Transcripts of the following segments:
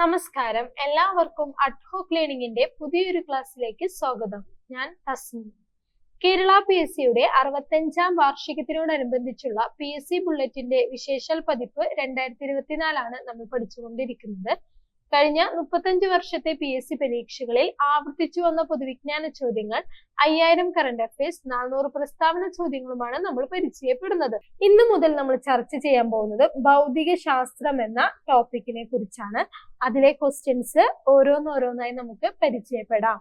നമസ്കാരം. എല്ലാവർക്കും അഡ്ഹോക് ലേണിംഗിന്റെ പുതിയൊരു ക്ലാസ്സിലേക്ക് സ്വാഗതം. ഞാൻ തസ്മി കേരള പി എസ് സിയുടെ അറുപത്തഞ്ചാം വാർഷികത്തിനോടനുബന്ധിച്ചുള്ള പി എസ് സി ബുള്ളറ്റിന്റെ വിശേഷൽ പതിപ്പ് രണ്ടായിരത്തി ഇരുപത്തിനാലാണ് നമ്മൾ പഠിച്ചുകൊണ്ടിരിക്കുന്നത്. കഴിഞ്ഞ മുപ്പത്തഞ്ച് വർഷത്തെ പി എസ് സി പരീക്ഷകളിൽ ആവർത്തിച്ചു വന്ന പൊതുവിജ്ഞാന ചോദ്യങ്ങൾ അയ്യായിരം കറണ്ട് അഫയേഴ്സ് നാനൂറ് പ്രസ്താവന ചോദ്യങ്ങളുമാണ് നമ്മൾ പരിചയപ്പെടുന്നത്. ഇന്നു മുതൽ നമ്മൾ ചർച്ച ചെയ്യാൻ പോകുന്നത് ഭൗതിക ശാസ്ത്രം എന്ന ടോപ്പിക്കിനെ കുറിച്ചാണ്. അതിലെ ക്വസ്റ്റ്യൻസ് ഓരോന്നോരോന്നായി നമുക്ക് പരിചയപ്പെടാം.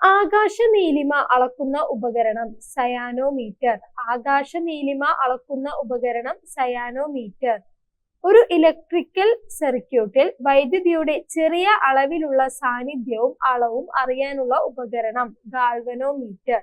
ആകാശ നീലിമ അളക്കുന്ന ഉപകരണം സയാനോമീറ്റർ ആകാശ നീലിമ അളക്കുന്ന ഉപകരണം സയാനോമീറ്റർ ഒരു ഇലക്ട്രിക്കൽ സർക്യൂട്ടിൽ വൈദ്യുതിയുടെ ചെറിയ അളവിലുള്ള സാന്നിധ്യവും അളവും അറിയാനുള്ള ഉപകരണം ഗാൽവനോമീറ്റർ.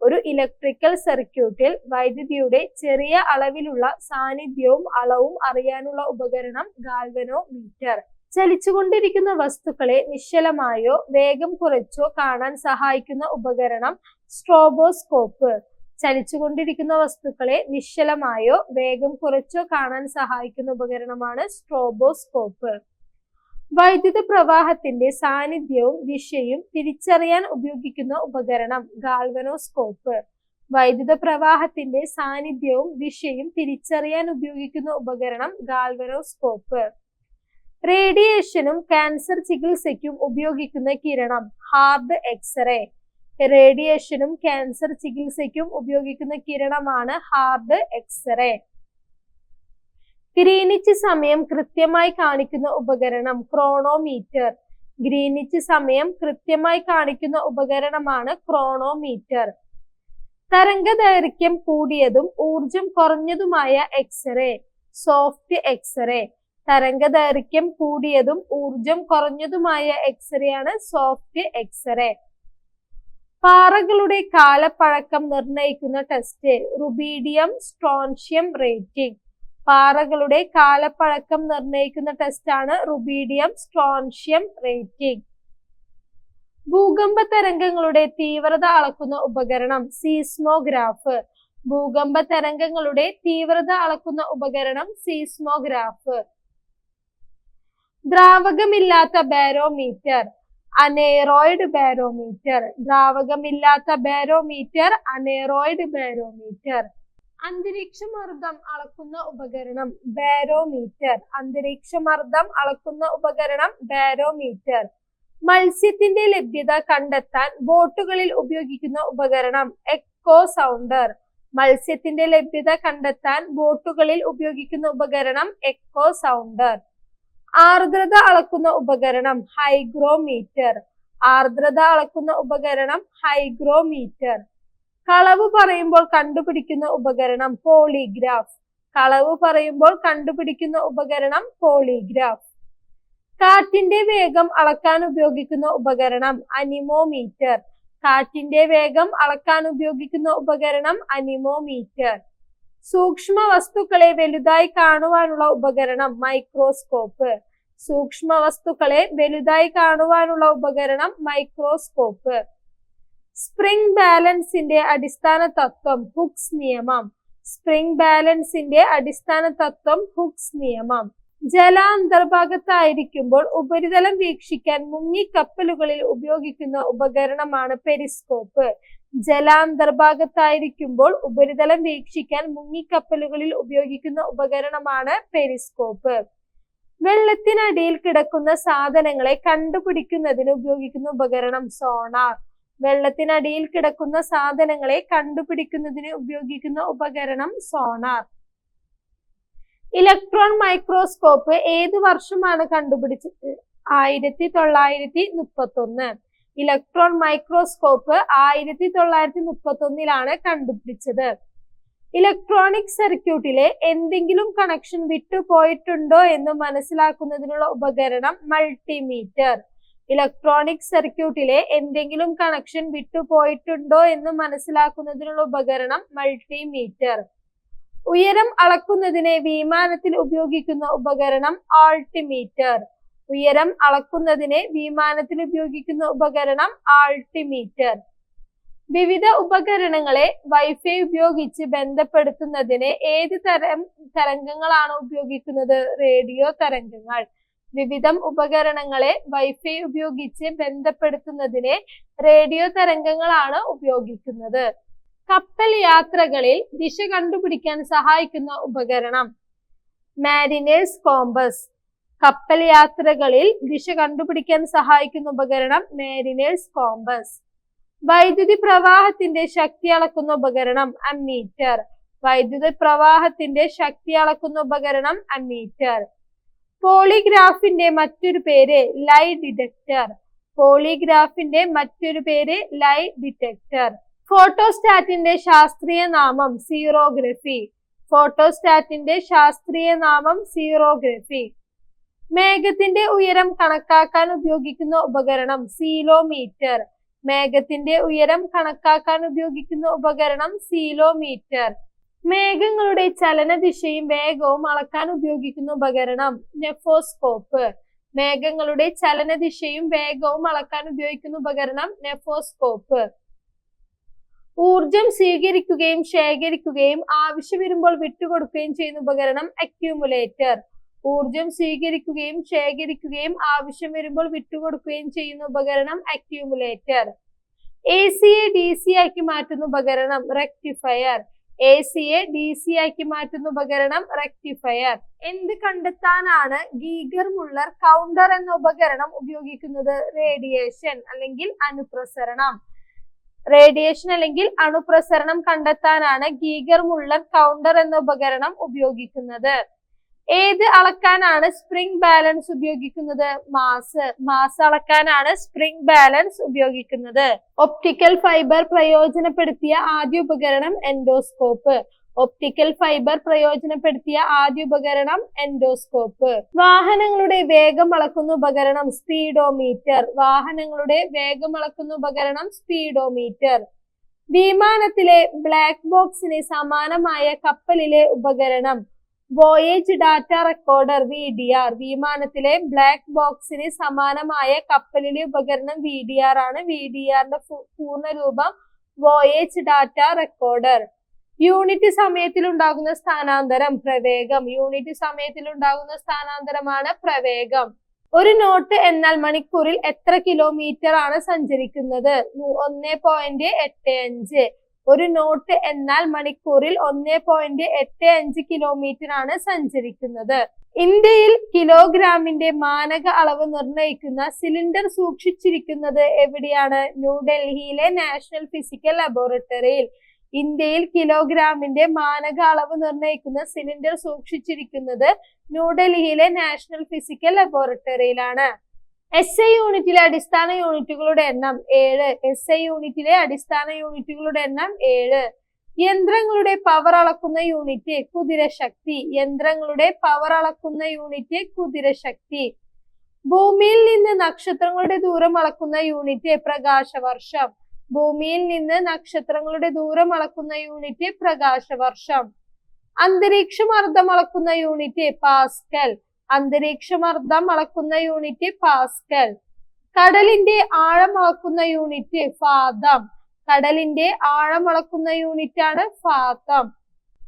ഒരു ഇലക്ട്രിക്കൽ സർക്യൂട്ടിൽ വൈദ്യുതിയുടെ ചെറിയ അളവിലുള്ള സാന്നിധ്യവും അളവും അറിയാനുള്ള ഉപകരണം ഗാൽവനോമീറ്റർ. ചലിച്ചുകൊണ്ടിരിക്കുന്ന വസ്തുക്കളെ നിശ്ചലമായോ വേഗം കുറച്ചോ കാണാൻ സഹായിക്കുന്ന ഉപകരണം സ്ട്രോബോസ്കോപ്പ്. ചലിച്ചുകൊണ്ടിരിക്കുന്ന വസ്തുക്കളെ നിശ്ചലമായോ വേഗം കുറച്ചോ കാണാൻ സഹായിക്കുന്ന ഉപകരണമാണ് സ്ട്രോബോസ്കോപ്പ്. വൈദ്യുത പ്രവാഹത്തിന്റെ സാന്നിധ്യവും ദിശയും തിരിച്ചറിയാൻ ഉപയോഗിക്കുന്ന ഉപകരണം ഗാൽവനോസ്കോപ്പ്. വൈദ്യുത പ്രവാഹത്തിന്റെ സാന്നിധ്യവും ദിശയും തിരിച്ചറിയാൻ ഉപയോഗിക്കുന്ന ഉപകരണം ഗാൽവനോസ്കോപ്പ്. റേഡിയേഷനും ക്യാൻസർ ചികിത്സയ്ക്കും ഉപയോഗിക്കുന്ന കിരണം ഹാർഡ് എക്സ്റേ. റേഡിയേഷനും ക്യാൻസർ ചികിത്സയ്ക്കും ഉപയോഗിക്കുന്ന കിരണമാണ് ഹാർഡ് എക്സ്റേ. ഗ്രീനിച്ച് സമയം കൃത്യമായി കാണിക്കുന്ന ഉപകരണം ക്രോണോമീറ്റർ. ഗ്രീനിച്ച് സമയം കൃത്യമായി കാണിക്കുന്ന ഉപകരണമാണ് ക്രോണോമീറ്റർ. തരംഗദൈർഘ്യം കൂടിയതും ഊർജം കുറഞ്ഞതുമായ എക്സ്റേ സോഫ്റ്റ് എക്സ്റേ. തരംഗദൈർഘ്യം കൂടിയതും ഊർജം കുറഞ്ഞതുമായ എക്സ്റേ ആണ് സോഫ്റ്റ് എക്സ്റേ. പാറകളുടെ കാലപ്പഴക്കം നിർണയിക്കുന്ന ടെസ്റ്റ് റുബീഡിയം സ്ട്രോൺഷ്യം റേറ്റിംഗ് പാറകളുടെ കാലപ്പഴക്കം നിർണയിക്കുന്ന ടെസ്റ്റ് ആണ് റുബീഡിയം സ്ട്രോൺഷ്യം റേറ്റിംഗ് ഭൂകമ്പ തരംഗങ്ങളുടെ തീവ്രത അളക്കുന്ന ഉപകരണം സീസ്മോഗ്രാഫ് ഭൂകമ്പ തരംഗങ്ങളുടെ തീവ്രത അളക്കുന്ന ഉപകരണം സീസ്മോഗ്രാഫ് ദ്രാവകമില്ലാത്ത ബാരോമീറ്റർ അനേറോയിഡ് ബാരോമീറ്റർ. ദ്രാവകമില്ലാത്ത ബാരോമീറ്റർ അനേറോയിഡ് ബാരോമീറ്റർ. അന്തരീക്ഷമർദ്ദം അളക്കുന്ന ഉപകരണം ബാരോമീറ്റർ. അന്തരീക്ഷമർദ്ദം അളക്കുന്ന ഉപകരണം ബാരോമീറ്റർ. മത്സ്യത്തിന്റെ ലഭ്യത കണ്ടെത്താൻ ബോട്ടുകളിൽ ഉപയോഗിക്കുന്ന ഉപകരണം എക്കോ സൗണ്ടർ. മത്സ്യത്തിന്റെ ലഭ്യത കണ്ടെത്താൻ ബോട്ടുകളിൽ ഉപയോഗിക്കുന്ന ഉപകരണം എക്കോ സൗണ്ടർ. ആർദ്രത അളക്കുന്ന ഉപകരണം ഹൈഗ്രോമീറ്റർ. ആർദ്രത അളക്കുന്ന ഉപകരണം ഹൈഗ്രോമീറ്റർ. കളവ് പറയുമ്പോൾ കണ്ടുപിടിക്കുന്ന ഉപകരണം പോളിഗ്രാഫ്. കളവ് പറയുമ്പോൾ കണ്ടുപിടിക്കുന്ന ഉപകരണം പോളിഗ്രാഫ്. കാറ്റിന്റെ വേഗം അളക്കാൻ ഉപയോഗിക്കുന്ന ഉപകരണം അനിമോമീറ്റർ. കാറ്റിന്റെ വേഗം അളക്കാൻ ഉപയോഗിക്കുന്ന ഉപകരണം അനിമോമീറ്റർ. സൂക്ഷ്മ വസ്തുക്കളെ വലുതായി കാണുവാനുള്ള ഉപകരണം മൈക്രോസ്കോപ്പ്. സൂക്ഷ്മ വസ്തുക്കളെ വലുതായി കാണുവാനുള്ള ഉപകരണം മൈക്രോസ്കോപ്പ്. സ്പ്രിംഗ് ബാലൻസിന്റെ അടിസ്ഥാന തത്വം ഹുക്സ് നിയമം. സ്പ്രിംഗ് ബാലൻസിന്റെ അടിസ്ഥാന തത്വം ഹുക്സ് നിയമം. ജല അന്തർഭാഗത്തായിരിക്കുമ്പോൾ ഉപരിതലം വീക്ഷിക്കാൻ മുങ്ങിക്കപ്പലുകളിൽ ഉപയോഗിക്കുന്ന ഉപകരണമാണ് പെരിസ്കോപ്പ്. ജലാന്തർഭാഗത്തായിരിക്കുമ്പോൾ ഉപരിതലം വീക്ഷിക്കാൻ മുങ്ങിക്കപ്പലുകളിൽ ഉപയോഗിക്കുന്ന ഉപകരണമാണ് പെരിസ്കോപ്പ്. വെള്ളത്തിനടിയിൽ കിടക്കുന്ന സാധനങ്ങളെ കണ്ടുപിടിക്കുന്നതിന് ഉപയോഗിക്കുന്ന ഉപകരണം സോണാർ. വെള്ളത്തിനടിയിൽ കിടക്കുന്ന സാധനങ്ങളെ കണ്ടുപിടിക്കുന്നതിന് ഉപയോഗിക്കുന്ന ഉപകരണം സോണാർ. ഇലക്ട്രോൺ മൈക്രോസ്കോപ്പ് ഏത് വർഷമാണ് കണ്ടുപിടിച്ചത്? ആയിരത്തി തൊള്ളായിരത്തി മുപ്പത്തി ഒന്ന് ഇലക്ട്രോൺ മൈക്രോസ്കോപ്പ് ആയിരത്തി തൊള്ളായിരത്തി മുപ്പത്തി ഒന്നിലാണ് കണ്ടുപിടിച്ചത്. ഇലക്ട്രോണിക് സർക്യൂട്ടിലെ എന്തെങ്കിലും കണക്ഷൻ വിട്ടുപോയിട്ടുണ്ടോ എന്ന് മനസ്സിലാക്കുന്നതിനുള്ള ഉപകരണം മൾട്ടിമീറ്റർ. ഇലക്ട്രോണിക് സർക്യൂട്ടിലെ എന്തെങ്കിലും കണക്ഷൻ വിട്ടുപോയിട്ടുണ്ടോ എന്ന് മനസ്സിലാക്കുന്നതിനുള്ള ഉപകരണം മൾട്ടിമീറ്റർ. ഉയരം അളക്കുന്നതിന് വിമാനത്തിൽ ഉപയോഗിക്കുന്ന ഉപകരണം ആൾട്ടിമീറ്റർ. ഉയരം അളക്കുന്നതിന് വിമാനത്തിൽ ഉപയോഗിക്കുന്ന ഉപകരണം ആൾട്ടിമീറ്റർ. വിവിധ ഉപകരണങ്ങളെ വൈഫൈ ഉപയോഗിച്ച് ബന്ധപ്പെടുത്തുന്നതിന് ഏത് തരം തരംഗങ്ങളാണ് ഉപയോഗിക്കുന്നത്? റേഡിയോ തരംഗങ്ങൾ. വിവിധം ഉപകരണങ്ങളെ വൈഫൈ ഉപയോഗിച്ച് ബന്ധപ്പെടുത്തുന്നതിന് റേഡിയോ തരംഗങ്ങളാണ് ഉപയോഗിക്കുന്നത്. കപ്പൽ യാത്രകളിൽ ദിശ കണ്ടുപിടിക്കാൻ സഹായിക്കുന്ന ഉപകരണം. മാരിനേഴ്സ് കോമ്പസ് കപ്പൽ യാത്രകളിൽ ദിശ കണ്ടുപിടിക്കാൻ സഹായിക്കുന്ന ഉപകരണം മാരിനേഴ്സ് കോമ്പസ് വൈദ്യുതി പ്രവാഹത്തിന്റെ ശക്തി അളക്കുന്ന ഉപകരണം അമ്മീറ്റർ വൈദ്യുതി പ്രവാഹത്തിന്റെ ശക്തി അളക്കുന്ന ഉപകരണം അമ്മീറ്റർ പോളിഗ്രാഫിന്റെ മറ്റൊരു പേര് ലൈ ഡിറ്റക്ടർ പോളിഗ്രാഫിന്റെ മറ്റൊരു പേര് ലൈ ഡിറ്റക്ടർ ഫോട്ടോസ്റ്റാറ്റിന്റെ ശാസ്ത്രീയ നാമം സീറോഗ്രഫി. ഫോട്ടോസ്റ്റാറ്റിന്റെ ശാസ്ത്രീയ നാമം സീറോഗ്രഫി. മേഘത്തിന്റെ ഉയരം കണക്കാക്കാൻ ഉപയോഗിക്കുന്ന ഉപകരണം സീലോമീറ്റർ. മേഘത്തിന്റെ ഉയരം കണക്കാക്കാൻ ഉപയോഗിക്കുന്ന ഉപകരണം സീലോമീറ്റർ. മേഘങ്ങളുടെ ചലന ദിശയും വേഗവും അളക്കാൻ ഉപയോഗിക്കുന്ന ഉപകരണം നെഫോസ്കോപ്പ്. മേഘങ്ങളുടെ ചലന ദിശയും വേഗവും അളക്കാൻ ഉപയോഗിക്കുന്ന ഉപകരണം നെഫോസ്കോപ്പ്. ഊർജം സ്വീകരിക്കുകയും ശേഖരിക്കുകയും ആവശ്യം വരുമ്പോൾ വിട്ടുകൊടുക്കുകയും ചെയ്യുന്ന ഉപകരണം അക്യൂമുലേറ്റർ ഊർജം സ്വീകരിക്കുകയും ശേഖരിക്കുകയും ആവശ്യം വരുമ്പോൾ വിട്ടുകൊടുക്കുകയും ചെയ്യുന്ന ഉപകരണം അക്യൂമുലേറ്റർ എ സിയെ ഡി സി ആക്കി മാറ്റുന്ന ഉപകരണം റെക്ടിഫയർ എ സിയെ ഡി സി ആക്കി മാറ്റുന്ന ഉപകരണം റെക്ടിഫയർ എന്ത് കണ്ടെത്താനാണ് ഗീഗർ മുള്ളർ കൗണ്ടർ എന്ന ഉപകരണം ഉപയോഗിക്കുന്നത്? റേഡിയേഷൻ അല്ലെങ്കിൽ അനുപ്രസരണം. റേഡിയേഷൻ അല്ലെങ്കിൽ അണുപ്രസരണം കണ്ടെത്താനാണ് ഗീഗർ മുള്ളർ കൗണ്ടർ എന്ന ഉപകരണം ഉപയോഗിക്കുന്നത്. ഏത് അളക്കാനാണ് സ്പ്രിംഗ് ബാലൻസ് ഉപയോഗിക്കുന്നത്? മാസ്. മാസ് അളക്കാനാണ് സ്പ്രിംഗ് ബാലൻസ് ഉപയോഗിക്കുന്നത്. ഒപ്റ്റിക്കൽ ഫൈബർ പ്രയോജനപ്പെടുത്തിയ ആദ്യ ഉപകരണം എൻഡോസ്കോപ്പ്. ഒപ്റ്റിക്കൽ ഫൈബർ പ്രയോജനപ്പെടുത്തിയ ആദ്യ ഉപകരണം എൻഡോസ്കോപ്പ് വാഹനങ്ങളുടെ വേഗം അളക്കുന്ന ഉപകരണം സ്പീഡോമീറ്റർ വാഹനങ്ങളുടെ വേഗം അളക്കുന്ന ഉപകരണം സ്പീഡോമീറ്റർ വിമാനത്തിലെ ബ്ലാക്ക് ബോക്സിന് സമാനമായ കപ്പലിലെ ഉപകരണം. Voyage data recorder V D R വിമാനത്തിലെ ബ്ലാക്ക് ബോക്സിന് സമാനമായ കപ്പലിലെ ഉപകരണം വി ഡി ആർ ആണ്. വി ഡി ആറിന്റെ പൂർണ രൂപം വോയേജ് ഡാറ്റ റെക്കോർഡർ യൂണിറ്റ് സമയത്തിൽ ഉണ്ടാകുന്ന സ്ഥാനാന്തരം പ്രവേഗം. യൂണിറ്റ് സമയത്തിൽ ഉണ്ടാകുന്ന സ്ഥാനാന്തരമാണ് പ്രവേഗം. ഒരു നോട്ട് എന്നാൽ മണിക്കൂറിൽ എത്ര കിലോമീറ്റർ ആണ് സഞ്ചരിക്കുന്നത്? ഒന്ന് പോയിന്റ് എട്ട് അഞ്ച്. ഒരു നോട്ട് എന്നാൽ മണിക്കൂറിൽ ഒന്ന് പോയിന്റ് എട്ട് അഞ്ച് കിലോമീറ്റർ ആണ് സഞ്ചരിക്കുന്നത്. ഇന്ത്യയിൽ കിലോഗ്രാമിന്റെ മാനക അളവ് നിർണയിക്കുന്ന സിലിണ്ടർ സൂക്ഷിച്ചിരിക്കുന്നത് എവിടെയാണ്? ന്യൂഡൽഹിയിലെ നാഷണൽ ഫിസിക്കൽ ലബോറട്ടറിയിൽ ഇന്ത്യയിൽ കിലോഗ്രാമിന്റെ മാനക അളവ് നിർണയിക്കുന്ന സിലിണ്ടർ സൂക്ഷിച്ചിരിക്കുന്നത് ന്യൂഡൽഹിയിലെ നാഷണൽ ഫിസിക്കൽ ലബോറട്ടറിയിലാണ്. എസ് ഐ യൂണിറ്റിലെ അടിസ്ഥാന യൂണിറ്റുകളുടെ എണ്ണം ഏഴ്. എസ് ഐ യൂണിറ്റിലെ അടിസ്ഥാന യൂണിറ്റുകളുടെ എണ്ണം ഏഴ്. യന്ത്രങ്ങളുടെ പവർ അളക്കുന്ന യൂണിറ്റ് കുതിരശക്തി യന്ത്രങ്ങളുടെ പവർ അളക്കുന്ന യൂണിറ്റ് കുതിരശക്തി ഭൂമിയിൽ നിന്ന് നക്ഷത്രങ്ങളുടെ ദൂരം അളക്കുന്ന യൂണിറ്റ് പ്രകാശവർഷം. ഭൂമിയിൽ നിന്ന് നക്ഷത്രങ്ങളുടെ ദൂരം അളക്കുന്ന യൂണിറ്റ് പ്രകാശവർഷം അന്തരീക്ഷമർദ്ദം അളക്കുന്ന യൂണിറ്റ് പാസ്കൽ. അന്തരീക്ഷമർദ്ദം അളക്കുന്ന യൂണിറ്റ് പാസ്കൽ. കടലിന്റെ ആഴം അളക്കുന്ന യൂണിറ്റ് ഫാദം കടലിന്റെ ആഴം അളക്കുന്ന യൂണിറ്റ് ആണ് ഫാത്തം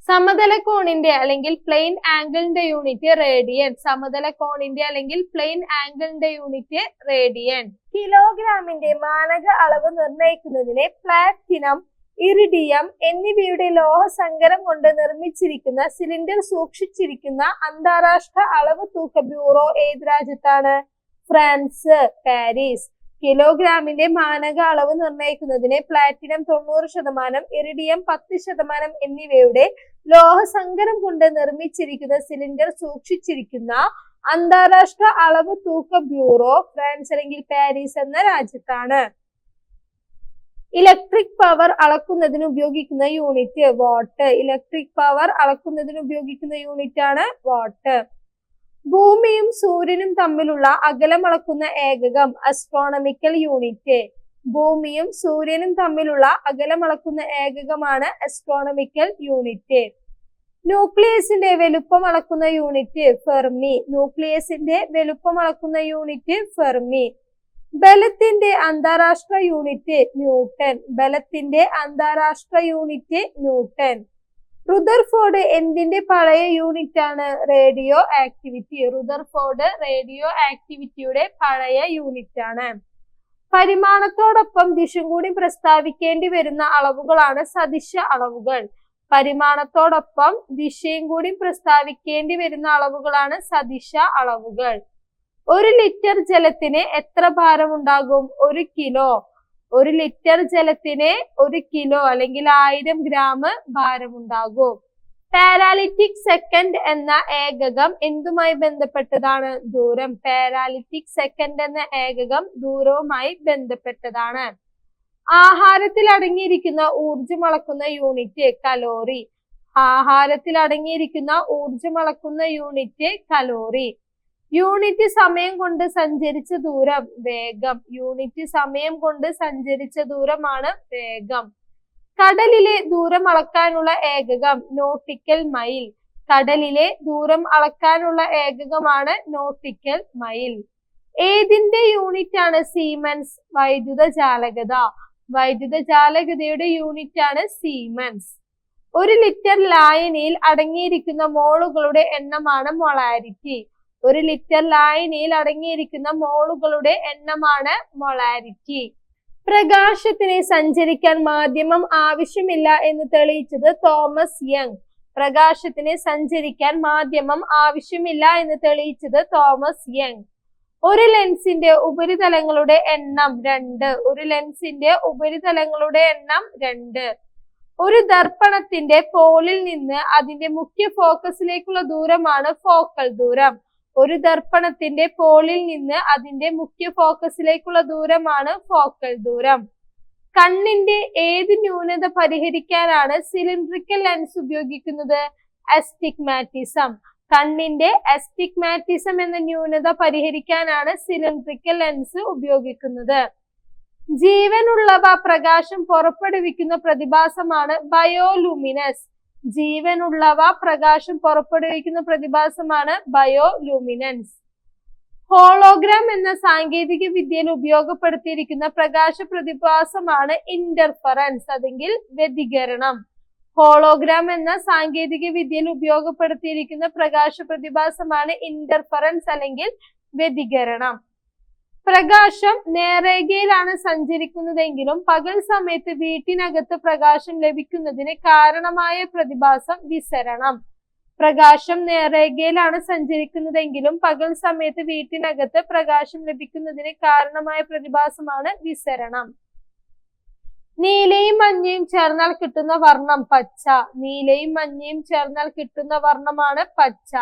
സമതല കോണിന്റെ അല്ലെങ്കിൽ പ്ലെയിൻ ആംഗിളിന്റെ യൂണിറ്റ് റേഡിയൻ സമതല കോണിന്റെ അല്ലെങ്കിൽ പ്ലെയിൻ ആംഗിളിന്റെ യൂണിറ്റ് റേഡിയൻ കിലോഗ്രാമിന്റെ മാനക അളവ് നിർണയിക്കുന്നതിന് പ്ലാറ്റിനം ഇറിഡിയം എന്നിവയുടെ ലോഹസങ്കരം കൊണ്ട് നിർമ്മിച്ചിരിക്കുന്ന സിലിണ്ടർ സൂക്ഷിച്ചിരിക്കുന്ന അന്താരാഷ്ട്ര അളവ് തൂക്ക ബ്യൂറോ ഏത് രാജ്യത്താണ്? France Paris. കിലോഗ്രാമിന്റെ മാനക അളവ് നിർണയിക്കുന്നതിന് പ്ലാറ്റിനം തൊണ്ണൂറ് ശതമാനം ഇറിഡിയം പത്ത് ശതമാനം എന്നിവയുടെ ലോഹസങ്കരം കൊണ്ട് നിർമ്മിച്ചിരിക്കുന്ന സിലിണ്ടർ സൂക്ഷിച്ചിരിക്കുന്ന അന്താരാഷ്ട്ര അളവ് തൂക്ക ബ്യൂറോ ഫ്രാൻസ് അല്ലെങ്കിൽ പാരീസ് എന്ന രാജ്യത്താണ്. ഇലക്ട്രിക് പവർ അളക്കുന്നതിന് ഉപയോഗിക്കുന്ന യൂണിറ്റ് വാട്ട്? ഇലക്ട്രിക് പവർ അളക്കുന്നതിന് ഉപയോഗിക്കുന്ന യൂണിറ്റ് ആണ് വാട്ട്? ഭൂമിയും സൂര്യനും തമ്മിലുള്ള അകലം അളക്കുന്ന ഏകകം അസ്ട്രോണമിക്കൽ യൂണിറ്റ് ഭൂമിയും സൂര്യനും തമ്മിലുള്ള അകലം അളക്കുന്ന ഏകകമാണ് അസ്ട്രോണമിക്കൽ യൂണിറ്റ് ന്യൂക്ലിയസിന്റെ വലുപ്പം അളക്കുന്ന യൂണിറ്റ് ഫെർമി ന്യൂക്ലിയസിന്റെ വലുപ്പം അളക്കുന്ന യൂണിറ്റ് ഫെർമി ബലത്തിന്റെ അന്താരാഷ്ട്ര യൂണിറ്റ് ന്യൂട്ടൺ. ബലത്തിന്റെ അന്താരാഷ്ട്ര യൂണിറ്റ് ന്യൂട്ടൺ. റുദർഫോർഡ് എന്തിന്റെ പഴയ യൂണിറ്റ് ആണ്? റേഡിയോ ആക്ടിവിറ്റി റുദർഫോർഡ് റേഡിയോ ആക്ടിവിറ്റിയുടെ പഴയ യൂണിറ്റ് ആണ്. പരിമാണത്തോടൊപ്പം ദിശം കൂടി പ്രസ്താവിക്കേണ്ടി വരുന്ന അളവുകളാണ് സദിശ അളവുകൾ. പരിമാണത്തോടൊപ്പം ദിശയും കൂടി പ്രസ്താവിക്കേണ്ടി വരുന്ന അളവുകളാണ് സദിശ അളവുകൾ. ഒരു ലിറ്റർ ജലത്തിന് എത്ര ഭാരം ഉണ്ടാകും? ഒരു കിലോ. ഒരു ലിറ്റർ ജലത്തിന് ഒരു കിലോ അല്ലെങ്കിൽ ആയിരം ഗ്രാം ഭാരമുണ്ടാകും പാരാലിറ്റിക് സെക്കൻഡ് എന്ന ഏകകം എന്തുമായി ബന്ധപ്പെട്ടതാണ്? ദൂരം. പാരാലിറ്റിക് സെക്കൻഡ് എന്ന ഏകകം ദൂരവുമായി ബന്ധപ്പെട്ടതാണ്. ആഹാരത്തിൽ അടങ്ങിയിരിക്കുന്ന ഊർജം അളക്കുന്ന യൂണിറ്റ് കലോറി ആഹാരത്തിൽ അടങ്ങിയിരിക്കുന്ന ഊർജം അളക്കുന്ന യൂണിറ്റ് കലോറി യൂണിറ്റ് സമയം കൊണ്ട് സഞ്ചരിച്ച ദൂരം വേഗം. യൂണിറ്റ് സമയം കൊണ്ട് സഞ്ചരിച്ച ദൂരമാണ് വേഗം. കടലിലെ ദൂരം അളക്കാനുള്ള ഏകകം നോട്ടിക്കൽ മൈൽ കടലിലെ ദൂരം അളക്കാനുള്ള ഏകകമാണ് നോട്ടിക്കൽ മൈൽ ഏതിന്റെ യൂണിറ്റ് ആണ് സീമൻസ് വൈദ്യുത ജാലകത വൈദ്യുത ചാലകതയുടെ യൂണിറ്റ് ആണ് സീമൻസ്. ഒരു ലിറ്റർ ലായനിയിൽ അടങ്ങിയിരിക്കുന്ന മോളുകളുടെ എണ്ണമാണ് മൊളാരിറ്റി. ഒരു ലിറ്റർ ലായനിയിൽ അടങ്ങിയിരിക്കുന്ന മോളുകളുടെ എണ്ണമാണ് മൊളാരിറ്റി. പ്രകാശത്തിന് സഞ്ചരിക്കാൻ മാധ്യമം ആവശ്യമില്ല എന്ന് തെളിയിച്ചത് തോമസ് യങ്. പ്രകാശത്തിന് സഞ്ചരിക്കാൻ മാധ്യമം ആവശ്യമില്ല എന്ന് തെളിയിച്ചത് തോമസ് യങ്. ഒരു ലെൻസിന്റെ ഉപരിതലങ്ങളുടെ എണ്ണം രണ്ട്. ഒരു ലെൻസിന്റെ ഉപരിതലങ്ങളുടെ എണ്ണം രണ്ട്. ഒരു ദർപ്പണത്തിന്റെ പോളിൽ നിന്ന് അതിന്റെ മുഖ്യ ഫോക്കസിലേക്കുള്ള ദൂരമാണ് ഫോക്കൽ ദൂരം. ഒരു ദർപ്പണത്തിന്റെ പോളിൽ നിന്ന് അതിന്റെ മുഖ്യ ഫോക്കസിലേക്കുള്ള ദൂരമാണ് ഫോക്കൽ ദൂരം. കണ്ണിന്റെ ഏത് ന്യൂനത പരിഹരിക്കാനാണ് സിലിണ്ട്രിക്കൽ ലെൻസ് ഉപയോഗിക്കുന്നത്? അസ്റ്റിഗ്മാറ്റിസം കണ്ണിന്റെ എസ്റ്റിഗ്മാറ്റിസം എന്ന ന്യൂനത പരിഹരിക്കാനാണ് സിലിണ്ട്രിക്കൽ ലെൻസ് ഉപയോഗിക്കുന്നത്. ജീവനുള്ളവ പ്രകാശം പുറപ്പെടുവിക്കുന്ന പ്രതിഭാസമാണ് ബയോലൂമിനസ് ജീവനുള്ളവ പ്രകാശം പുറപ്പെടുവിക്കുന്ന പ്രതിഭാസമാണ് ബയോലൂമിനൻസ് ഹോളോഗ്രാം എന്ന സാങ്കേതിക വിദ്യയിൽ ഉപയോഗപ്പെടുത്തിയിരിക്കുന്ന പ്രകാശ പ്രതിഭാസമാണ് ഇന്റർഫറൻസ് അല്ലെങ്കിൽ വ്യതികരണം. ഹോളോഗ്രാം എന്ന സാങ്കേതിക വിദ്യയിൽ ഉപയോഗപ്പെടുത്തിയിരിക്കുന്ന പ്രകാശ പ്രതിഭാസമാണ് ഇന്റർഫറൻസ് അല്ലെങ്കിൽ വ്യതികരണം. പ്രകാശം നേരേഖയിലാണ് സഞ്ചരിക്കുന്നതെങ്കിലും പകൽ സമയത്ത് വീട്ടിനകത്ത് പ്രകാശം ലഭിക്കുന്നതിന് കാരണമായ പ്രതിഭാസം വിസരണം. പ്രകാശം നേരേഖയിലാണ് സഞ്ചരിക്കുന്നതെങ്കിലും പകൽ സമയത്ത് വീട്ടിനകത്ത് പ്രകാശം ലഭിക്കുന്നതിന് കാരണമായ പ്രതിഭാസമാണ് വിസരണം. നീലയും മഞ്ഞയും ചേർന്നാൽ കിട്ടുന്ന വർണം പച്ച. നീലയും മഞ്ഞയും ചേർന്നാൽ കിട്ടുന്ന വർണമാണ് പച്ച.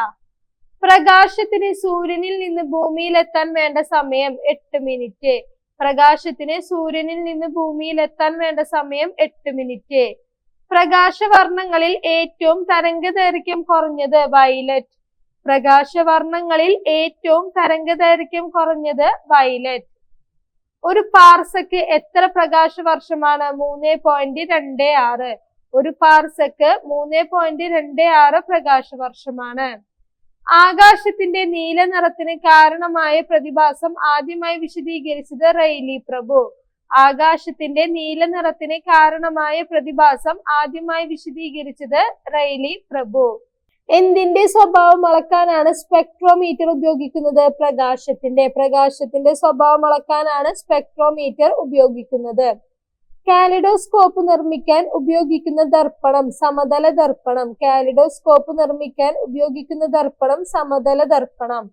പ്രകാശത്തിന് സൂര്യനിൽ നിന്ന് ഭൂമിയിലെത്താൻ വേണ്ട സമയം എട്ട് മിനിറ്റ്. പ്രകാശത്തിന് സൂര്യനിൽ നിന്ന് ഭൂമിയിലെത്താൻ വേണ്ട സമയം എട്ട് മിനിറ്റ്. പ്രകാശവർണങ്ങളിൽ ഏറ്റവും തരംഗദൈർഘ്യം കുറഞ്ഞത് വയലറ്റ്. പ്രകാശവർണങ്ങളിൽ ഏറ്റവും തരംഗദൈർഘ്യം കുറഞ്ഞത് വയലറ്റ്. ഒരു പാർസക്ക് എത്ര പ്രകാശ വർഷമാണ് മൂന്ന് പോയിന്റ് രണ്ട് ആറ്. ഒരു പാർസക്ക് മൂന്ന് പോയിന്റ് രണ്ട് ആറ് പ്രകാശ വർഷമാണ് ആകാശത്തിന്റെ നീല നിറത്തിന് കാരണമായ പ്രതിഭാസം ആദ്യമായി വിശദീകരിച്ചത് റെയ്ലി പ്രഭു. ആകാശത്തിന്റെ നീല നിറത്തിന് കാരണമായ പ്രതിഭാസം ആദ്യമായി വിശദീകരിച്ചത് റെയ്ലി പ്രഭു. എന്തിന്റെ സ്വഭാവം അളക്കാനാണ് സ്പെക്ട്രോമീറ്റർ ഉപയോഗിക്കുന്നത്? പ്രകാശത്തിന്റെ. പ്രകാശത്തിന്റെ സ്വഭാവം അളക്കാനാണ് സ്പെക്ട്രോമീറ്റർ ഉപയോഗിക്കുന്നത്. കാലിഡോസ്കോപ്പ് നിർമ്മിക്കാൻ ഉപയോഗിക്കുന്ന ദർപ്പണം സമതല ദർപ്പണം. കാലിഡോസ്കോപ്പ് നിർമ്മിക്കാൻ ഉപയോഗിക്കുന്ന ദർപ്പണം സമതല ദർപ്പണം.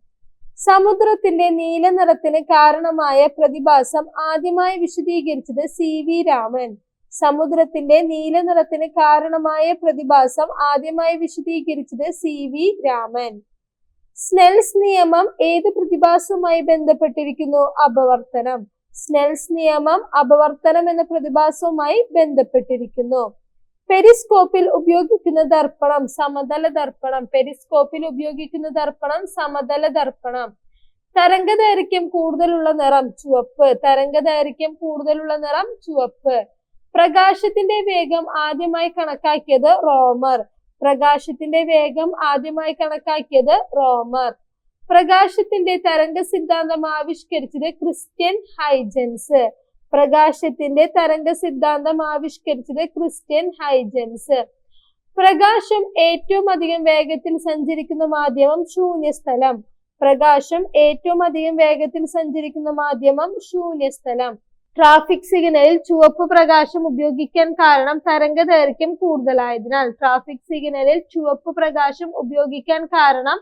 സമുദ്രത്തിന്റെ നീല നിറത്തിന് കാരണമായ പ്രതിഭാസം ആദ്യമായി വിശദീകരിച്ചത് സി വി രാമൻ. സമുദ്രത്തിന്റെ നീലനിറത്തിന് കാരണമായ പ്രതിഭാസം ആദ്യമായി വിശദീകരിച്ചത് സി വി രാമൻ. സ്നെൽസ് നിയമം ഏത് പ്രതിഭാസവുമായി ബന്ധപ്പെട്ടിരിക്കുന്നു? അപവർത്തനം. സ്നെൽസ് നിയമം അപവർത്തനം എന്ന പ്രതിഭാസവുമായി ബന്ധപ്പെട്ടിരിക്കുന്നു. പെരിസ്കോപ്പിൽ ഉപയോഗിക്കുന്ന ദർപ്പണം സമതല ദർപ്പണം. പെരിസ്കോപ്പിൽ ഉപയോഗിക്കുന്ന ദർപ്പണം സമതല ദർപ്പണം. തരംഗദൈർഘ്യം കൂടുതലുള്ള നിറം ചുവപ്പ്. തരംഗദൈർഘ്യം കൂടുതലുള്ള നിറം ചുവപ്പ്. പ്രകാശത്തിന്റെ വേഗം ആദ്യമായി കണക്കാക്കിയത് റോമർ. പ്രകാശത്തിന്റെ വേഗം ആദ്യമായി കണക്കാക്കിയത് റോമർ. പ്രകാശത്തിന്റെ തരംഗ സിദ്ധാന്തം ആവിഷ്കരിച്ചത് ക്രിസ്ത്യൻ ഹൈജൻസ്. പ്രകാശത്തിന്റെ തരംഗ സിദ്ധാന്തം ആവിഷ്കരിച്ചത് ക്രിസ്ത്യൻ ഹൈജൻസ്. പ്രകാശം ഏറ്റവും അധികം വേഗത്തിൽ സഞ്ചരിക്കുന്ന മാധ്യമം ശൂന്യസ്ഥലം. പ്രകാശം ഏറ്റവും അധികം വേഗത്തിൽ സഞ്ചരിക്കുന്ന മാധ്യമം ശൂന്യസ്ഥലം. ട്രാഫിക് സിഗ്നലിൽ ചുവപ്പ് പ്രകാശം ഉപയോഗിക്കാൻ കാരണം തരംഗ ദൈർഘ്യം കൂടുതലായതിനാൽ ട്രാഫിക് സിഗ്നലിൽ ചുവപ്പ് പ്രകാശം ഉപയോഗിക്കാൻ കാരണം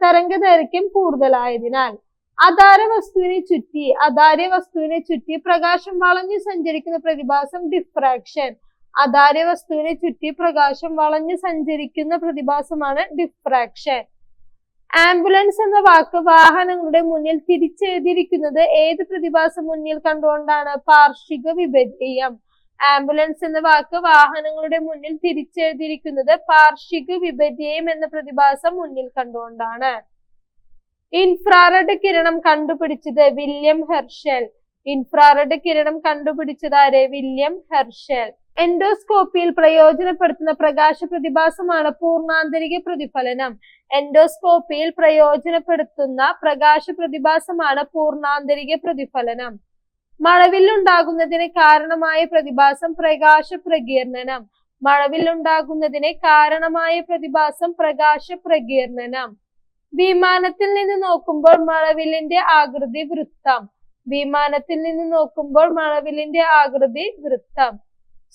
തരംഗ ദൈർഘ്യം കൂടുതലായതിനാൽ. അധാര വസ്തുവിനെ ചുറ്റി അധാര്യ വസ്തുവിനെ ചുറ്റി പ്രകാശം വളഞ്ഞു സഞ്ചരിക്കുന്ന പ്രതിഭാസം ഡിഫ്രാക്ഷൻ അധാര്യ വസ്തുവിനെ ചുറ്റി പ്രകാശം വളഞ്ഞു സഞ്ചരിക്കുന്ന പ്രതിഭാസമാണ് ഡിഫ്രാക്ഷൻ ആംബുലൻസ് എന്ന വാക്ക് വാഹനങ്ങളുടെ മുന്നിൽ തിരിച്ചെഴുതിയിരിക്കുന്നത് ഏത് പ്രതിഭാസം മുന്നിൽ കണ്ടുകൊണ്ടാണ്? പാർഷിക വിപര്യം. ആംബുലൻസ് എന്ന വാക്ക് വാഹനങ്ങളുടെ മുന്നിൽ തിരിച്ചെഴുതിയിരിക്കുന്നത് പാർഷിക വിപര്യം എന്ന പ്രതിഭാസം മുന്നിൽ കണ്ടുകൊണ്ടാണ്. ഇൻഫ്രാറെഡ് കിരണം കണ്ടുപിടിച്ചത് വില്യം ഹെർഷൽ. ഇൻഫ്രാറെഡ് കിരണം കണ്ടുപിടിച്ചതാരെ വില്യം ഹെർഷൽ. എൻഡോസ്കോപ്പിയിൽ പ്രയോജനപ്പെടുത്തുന്ന പ്രകാശ പ്രതിഭാസമാണ് പൂർണാന്തരിക പ്രതിഫലനം. എൻഡോസ്കോപ്പിയിൽ പ്രയോജനപ്പെടുത്തുന്ന പ്രകാശ പ്രതിഭാസമാണ് പൂർണാന്തരിക പ്രതിഫലനം. മഴവില്ലുണ്ടാകുന്നതിന് കാരണമായ പ്രതിഭാസം പ്രകാശ പ്രകീർണനം. മഴവില്ലുണ്ടാകുന്നതിന് കാരണമായ പ്രതിഭാസം പ്രകാശ പ്രകീർണനം. വിമാനത്തിൽ നിന്ന് നോക്കുമ്പോൾ മഴവില്ലിന്റെ ആകൃതി വൃത്തം. വിമാനത്തിൽ നിന്ന് നോക്കുമ്പോൾ മഴവില്ലിന്റെ ആകൃതി വൃത്തം.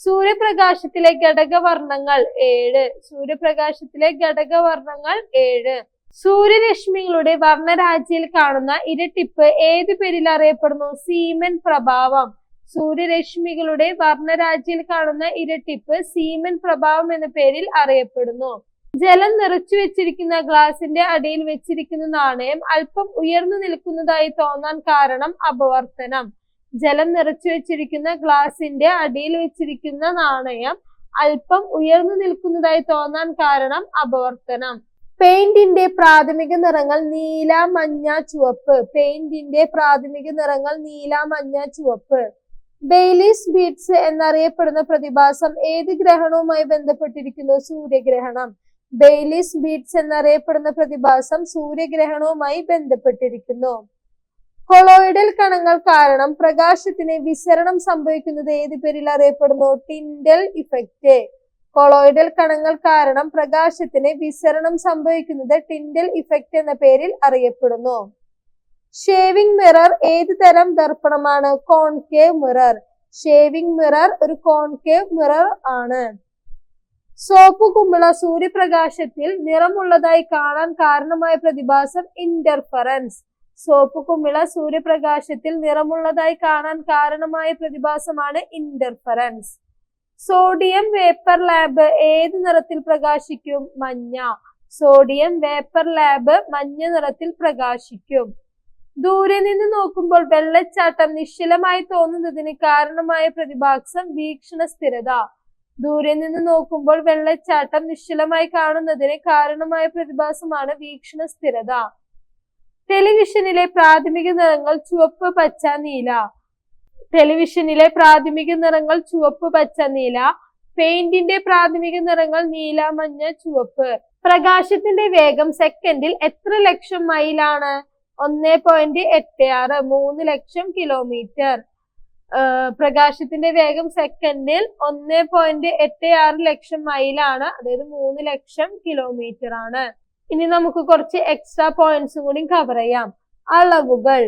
സൂര്യപ്രകാശത്തിലെ ഘടകവർണങ്ങൾ ഏഴ്. സൂര്യപ്രകാശത്തിലെ ഘടകവർണങ്ങൾ ഏഴ്. സൂര്യരശ്മികളുടെ വർണരാജിയിൽ കാണുന്ന ഇരട്ടിപ്പ് ഏത് പേരിൽ അറിയപ്പെടുന്നു? സീമൻ പ്രഭാവം. സൂര്യരശ്മികളുടെ വർണരാജിയിൽ കാണുന്ന ഇരട്ടിപ്പ് സീമൻ പ്രഭാവം എന്ന പേരിൽ അറിയപ്പെടുന്നു. ജലം നിറച്ചു വെച്ചിരിക്കുന്ന ഗ്ലാസിന്റെ അടിയിൽ വെച്ചിരിക്കുന്ന നാണയം അല്പം ഉയർന്നു നിൽക്കുന്നതായി തോന്നാൻ കാരണം അപവർത്തനം. ജലം നിറച്ചു വെച്ചിരിക്കുന്ന ഗ്ലാസിന്റെ അടിയിൽ വെച്ചിരിക്കുന്ന നാണയം അല്പം ഉയർന്നു നിൽക്കുന്നതായി തോന്നാൻ കാരണം അപവർത്തനം. പെയിന്റിന്റെ പ്രാഥമിക നിറങ്ങൾ നീല മഞ്ഞ ചുവപ്പ്. പെയിന്റിന്റെ പ്രാഥമിക നിറങ്ങൾ നീല മഞ്ഞ ചുവപ്പ്. ബെയിലിസ് ബീറ്റ്സ് എന്നറിയപ്പെടുന്ന പ്രതിഭാസം ഏത് ഗ്രഹണവുമായി ബന്ധപ്പെട്ടിരിക്കുന്നു? സൂര്യഗ്രഹണം. ബെയിലിസ് ബീറ്റ്സ് എന്നറിയപ്പെടുന്ന പ്രതിഭാസം സൂര്യഗ്രഹണവുമായി ബന്ധപ്പെട്ടിരിക്കുന്നു. കൊളോയിഡൽ കണങ്ങൾ കാരണം പ്രകാശത്തിന് വിസരണം സംഭവിക്കുന്നത് ഏത് പേരിൽ അറിയപ്പെടുന്നു? Tyndall effect. കൊളോയിഡൽ കണങ്ങൾ കാരണം പ്രകാശത്തിന് വിസരണം സംഭവിക്കുന്നത് ടിൻഡൽ ഇഫക്റ്റ് എന്ന പേരിൽ അറിയപ്പെടുന്നു. ഷേവിംഗ് മിറർ ഏത് തരം ദർപ്പണമാണ്? Concave mirror. ഷേവിംഗ് മിറർ ഒരു കോൺകേവ് മിറർ ആണ്. സോപ്പ് കുമ്പിള സൂര്യപ്രകാശത്തിൽ നിറമുള്ളതായി കാണാൻ കാരണമായ പ്രതിഭാസം ഇന്റർഫറൻസ് സോപ്പ് കുമിള സൂര്യപ്രകാശത്തിൽ നിറമുള്ളതായി കാണാൻ കാരണമായ പ്രതിഭാസമാണ് ഇന്റർഫറൻസ് സോഡിയം വേപ്പർ ലാബ് ഏത് നിറത്തിൽ പ്രകാശിക്കും? മഞ്ഞ. സോഡിയം വേപ്പർ ലാബ് മഞ്ഞ നിറത്തിൽ പ്രകാശിക്കും. ദൂരെ നിന്ന് നോക്കുമ്പോൾ വെള്ളച്ചാട്ടം നിശ്ചലമായി തോന്നുന്നതിന് കാരണമായ പ്രതിഭാസം വീക്ഷണ സ്ഥിരത. ദൂരെ നിന്ന് നോക്കുമ്പോൾ വെള്ളച്ചാട്ടം നിശ്ചലമായി കാണുന്നതിന് കാരണമായ പ്രതിഭാസമാണ് വീക്ഷണ സ്ഥിരത. ടെലിവിഷനിലെ പ്രാഥമിക നിറങ്ങൾ ചുവപ്പ് പച്ച നീല. ടെലിവിഷനിലെ പ്രാഥമിക നിറങ്ങൾ ചുവപ്പ് പച്ച നീല. പെയിന്റിന്റെ പ്രാഥമിക നിറങ്ങൾ നീല മഞ്ഞ ചുവപ്പ്. പ്രകാശത്തിന്റെ വേഗം സെക്കൻഡിൽ എത്ര ലക്ഷം മൈലാണ്? ഒന്ന് പോയിന്റ് എട്ട് ആറ് മൂന്ന് ലക്ഷം കിലോമീറ്റർ. പ്രകാശത്തിന്റെ വേഗം സെക്കൻഡിൽ ഒന്ന് പോയിന്റ് എട്ട് ആറ് ലക്ഷം മൈലാണ്. അതായത് മൂന്ന് ലക്ഷം കിലോമീറ്റർ ആണ് ഇനി നമുക്ക് കുറച്ച് എക്സ്ട്രാ പോയിന്റ്സും കൂടി കവർ ചെയ്യാം. അളവുകൾ.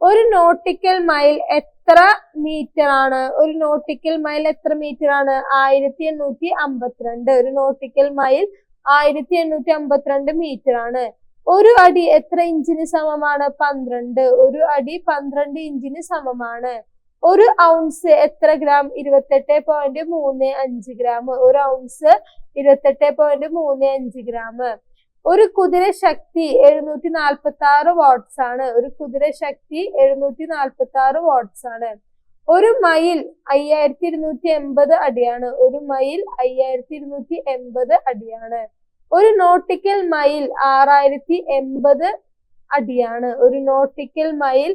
ഒരു നോട്ടിക്കൽ മൈൽ എത്ര മീറ്റർ ആണ്? ഒരു നോട്ടിക്കൽ മൈൽ എത്ര മീറ്റർ ആണ്? ആയിരത്തി എണ്ണൂറ്റി അമ്പത്തിരണ്ട് ഒരു നോട്ടിക്കൽ മൈൽ ആയിരത്തി എണ്ണൂറ്റി അമ്പത്തിരണ്ട് മീറ്റർ ആണ്. ഒരു അടി എത്ര ഇഞ്ചിന് സമമാണ്? പന്ത്രണ്ട്. ഒരു അടി പന്ത്രണ്ട് ഇഞ്ചിന് സമമാണ്. ഒരു ഔൺസ് എത്ര ഗ്രാം ഇരുപത്തെട്ട് പോയിന്റ് മൂന്ന് അഞ്ച് ഗ്രാം ഒരു ഔൺസ് ഇരുപത്തെട്ട് പോയിന്റ് മൂന്ന് അഞ്ച് ഗ്രാം ഒരു കുതിര ശക്തി എഴുന്നൂറ്റി നാൽപ്പത്തി ആറ് വാട്ട്സ് ആണ്. ഒരു കുതിര ശക്തി എഴുന്നൂറ്റി നാൽപ്പത്തി ആറ് വാട്ട്സ് ആണ്. ഒരു മൈൽ അയ്യായിരത്തി ഇരുന്നൂറ്റി എൺപത് അടിയാണ്. ഒരു മൈൽ അയ്യായിരത്തി ഇരുന്നൂറ്റി എൺപത് അടിയാണ്. ഒരു നോട്ടിക്കൽ മൈൽ ആറായിരത്തി എൺപത് അടിയാണ്. ഒരു നോട്ടിക്കൽ മൈൽ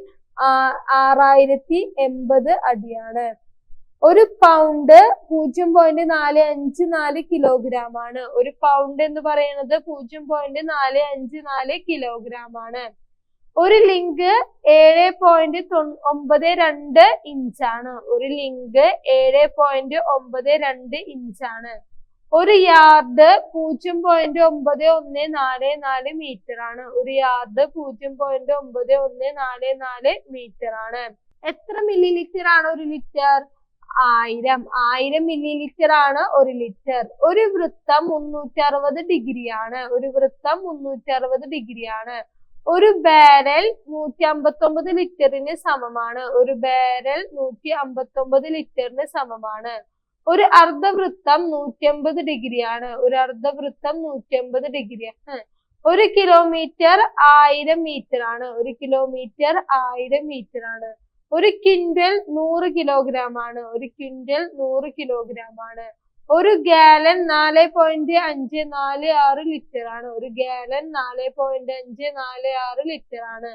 ആറായിരത്തി എൺപത് അടിയാണ്. ഒരു പൗണ്ട് പൂജ്യം പോയിന്റ് നാല് അഞ്ച് നാല് കിലോഗ്രാം ആണ്. ഒരു പൗണ്ട് എന്ന് പറയുന്നത് പൂജ്യം പോയിന്റ് നാല് അഞ്ച് നാല് കിലോഗ്രാം ആണ്. ഒരു ലിങ്ക് ഏഴ് പോയിന്റ് ഒമ്പത് രണ്ട് ഇഞ്ചാണ് ഒരു ലിങ്ക് ഏഴ് പോയിന്റ് ഒമ്പത് രണ്ട് ഇഞ്ചാണ് ഒരു യാർഡ് പൂജ്യം പോയിന്റ് ഒമ്പത് ഒന്ന് നാല് നാല് മീറ്റർ ആണ്. ഒരു യാർഡ് പൂജ്യം പോയിന്റ് ഒമ്പത് ഒന്ന് നാല് നാല് മീറ്റർ ആണ്. എത്ര മില്ലി ലിറ്റർ ആണ് ഒരു ലിറ്റർ ആയിരം. ആയിരം മില്ലി ലിറ്റർ ആണ് ഒരു ലിറ്റർ ഒരു വൃത്തം മുന്നൂറ്റി അറുപത് ഡിഗ്രിയാണ് ഒരു വൃത്തം മുന്നൂറ്റി അറുപത് ഡിഗ്രിയാണ് ഒരു ബാരൽ നൂറ്റി അമ്പത്തൊമ്പത് ലിറ്ററിന് സമമാണ്. ഒരു ബാരൽ നൂറ്റി അമ്പത്തൊമ്പത് ലിറ്ററിന് സമമാണ്. ഒരു അർദ്ധവൃത്തം നൂറ്റി അമ്പത് ഡിഗ്രിയാണ് ഒരു അർദ്ധവൃത്തം നൂറ്റി അമ്പത് ഡിഗ്രിയാണ് ഒരു കിലോമീറ്റർ ആയിരം മീറ്റർ ആണ്. ഒരു കിലോമീറ്റർ ആയിരം മീറ്റർ ആണ്. ഒരു ക്വിന്റൽ നൂറ് കിലോഗ്രാം ആണ്. ഒരു ക്വിന്റൽ നൂറ് കിലോഗ്രാം ആണ്. ഒരു ഗാലൻ നാല് പോയിന്റ് അഞ്ച് നാല് ആറ് ലിറ്റർ ആണ്. ഒരു ഗാലൻ നാല് പോയിന്റ് അഞ്ച് നാല് ആറ് ലിറ്റർ ആണ്.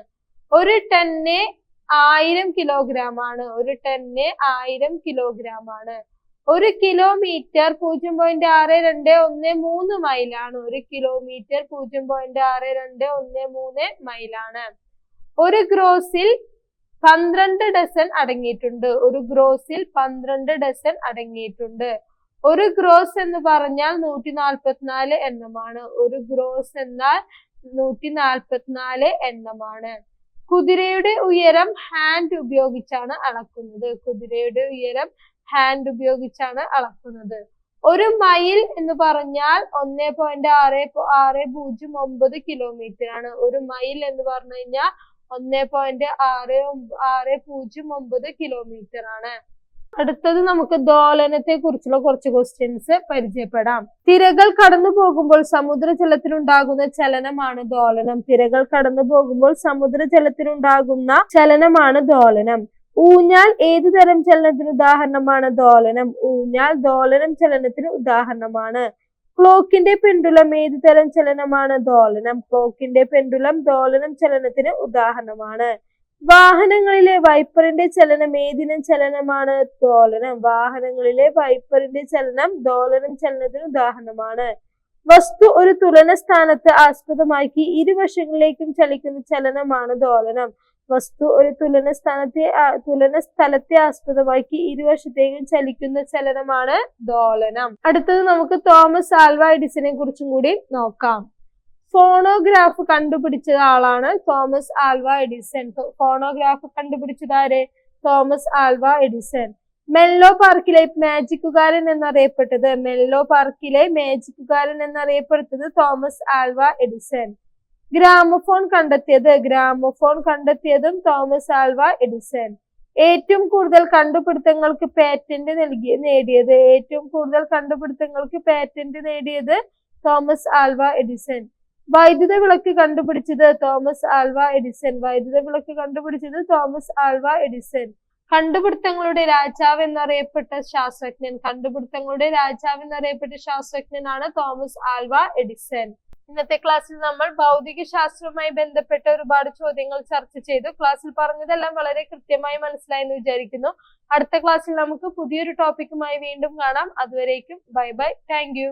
ഒരു ടണ്ണ് ആയിരം കിലോഗ്രാം ആണ്. ഒരു ടണ്ണ് ആയിരം കിലോഗ്രാം ആണ്. ഒരു കിലോമീറ്റർ പൂജ്യം പോയിന്റ് ആറ് രണ്ട് ഒന്ന് മൂന്ന് മൈലാണ് ഒരു കിലോമീറ്റർ പൂജ്യം പോയിന്റ് ആറ് രണ്ട് ഒന്ന് മൂന്ന് മൈലാണ് ഒരു ഗ്രോസിൽ പന്ത്രണ്ട് ഡസൻ അടങ്ങിയിട്ടുണ്ട്. ഒരു ഗ്രോസിൽ പന്ത്രണ്ട് ഡസൻ അടങ്ങിയിട്ടുണ്ട്. ഒരു ഗ്രോസ് എന്ന് പറഞ്ഞാൽ നൂറ്റി നാൽപ്പത്തിനാല് എണ്ണമാണ്. ഒരു ഗ്രോസ് എന്നാൽ നൂറ്റി നാൽപ്പത്തിനാല് എണ്ണമാണ്. കുതിരയുടെ ഉയരം ഹാൻഡ് ഉപയോഗിച്ചാണ് അളക്കുന്നത്. കുതിരയുടെ ഉയരം ഹാൻഡ് ഉപയോഗിച്ചാണ് അളക്കുന്നത്. ഒരു മൈൽ എന്ന് പറഞ്ഞാൽ ഒന്നേ പോയിന്റ് ആറ് ആറ് പൂജ്യം ഒമ്പത് കിലോമീറ്റർ ആണ്. ഒരു മൈൽ എന്ന് പറഞ്ഞു കഴിഞ്ഞാൽ ഒന്നേ പോയിന്റ് ആറ് ആറ് പൂജ്യം ഒമ്പത് കിലോമീറ്റർ ആണ്. അടുത്തത് നമുക്ക് ദോലനത്തെ കുറിച്ചുള്ള കുറച്ച് ക്വസ്റ്റ്യൻസ് പരിചയപ്പെടാം. തിരകൾ കടന്നു പോകുമ്പോൾ സമുദ്രജലത്തിനുണ്ടാകുന്ന ചലനമാണ് ദോലനം. തിരകൾ കടന്നു പോകുമ്പോൾ സമുദ്രജലത്തിനുണ്ടാകുന്ന ചലനമാണ് ദോലനം. ഊഞ്ഞാൽ ഏതു തരം ചലനത്തിന് ഉദാഹരണമാണ് ദോലനം? ഊഞ്ഞാൽ ദോലനം ചലനത്തിന് ഉദാഹരണമാണ്. ക്ലോക്കിന്റെ പെൻഡുലം ഏത് തരം ചലനമാണ്? ദോലനം. ക്ലോക്കിന്റെ പെൻഡുലം ദോലനം ചലനത്തിന് ഉദാഹരണമാണ്. വാഹനങ്ങളിലെ വൈപ്പറിന്റെ ചലനം ഏതിനം ചലനമാണ്? ദോലനം. വാഹനങ്ങളിലെ വൈപ്പറിന്റെ ചലനം ദോലനം ചലനത്തിന് ഉദാഹരണമാണ്. വസ്തു ഒരു തുലന സ്ഥാനത്ത് ആസ്പദമാക്കി ഇരുവശങ്ങളിലേക്കും ചലിക്കുന്ന ചലനമാണ് ദോലനം. വസ്തു ഒരു തുലന സ്ഥാനത്തെ തുലന സ്ഥലത്തെ ആസ്പദമാക്കി ഇരുവശത്തേക്കും ചലിക്കുന്ന ചലനമാണ് ദോലനം. അടുത്തത് നമുക്ക് തോമസ് ആൽവ എഡിസനെ കുറിച്ചും കൂടി നോക്കാം. ഫോണോഗ്രാഫ് കണ്ടുപിടിച്ച ആളാണ് തോമസ് ആൽവ എഡിസൺ. ഫോണോഗ്രാഫ് കണ്ടുപിടിച്ചത് ആര്? Thomas Alva Edison. മെല്ലോ പാർക്കിലെ മാജിക്കുകാരൻ എന്നറിയപ്പെട്ടത് മെല്ലോ പാർക്കിലെ മാജിക്കുകാരൻ എന്നറിയപ്പെടുന്നത് തോമസ് ആൽവ എഡിസൺ. ഗ്രാമഫോൺ കണ്ടെത്തിയത് ഗ്രാമഫോൺ കണ്ടെത്തിയതും തോമസ് ആൽവ എഡിസൺ. ഏറ്റവും കൂടുതൽ കണ്ടുപിടുത്തങ്ങൾക്ക് പാറ്റന്റ് നൽകി നേടിയത് ഏറ്റവും കൂടുതൽ കണ്ടുപിടുത്തങ്ങൾക്ക് പാറ്റന്റ് നേടിയത് തോമസ് ആൽവ എഡിസൺ. വൈദ്യുത വിളക്ക് കണ്ടുപിടിച്ചത് തോമസ് ആൽവ എഡിസൺ. വൈദ്യുത വിളക്ക് കണ്ടുപിടിച്ചത് തോമസ് ആൽവ എഡിസൺ. കണ്ടുപിടുത്തങ്ങളുടെ രാജാവ് എന്നറിയപ്പെട്ട ശാസ്ത്രജ്ഞൻ കണ്ടുപിടുത്തങ്ങളുടെ രാജാവ് എന്നറിയപ്പെട്ട ശാസ്ത്രജ്ഞനാണ് തോമസ് ആൽവ എഡിസൺ. ഇന്നത്തെ ക്ലാസ്സിൽ നമ്മൾ ഭൗതിക ശാസ്ത്രവുമായി ബന്ധപ്പെട്ട ഒരുപാട് ചോദ്യങ്ങൾ ചർച്ച ചെയ്തു. ക്ലാസ്സിൽ പറഞ്ഞതെല്ലാം വളരെ കൃത്യമായി മനസ്സിലായെന്ന് വിചാരിക്കുന്നു. അടുത്ത ക്ലാസ്സിൽ നമുക്ക് പുതിയൊരു ടോപ്പിക്കുമായി വീണ്ടും കാണാം. അതുവരേക്കും ബൈ ബൈ. താങ്ക്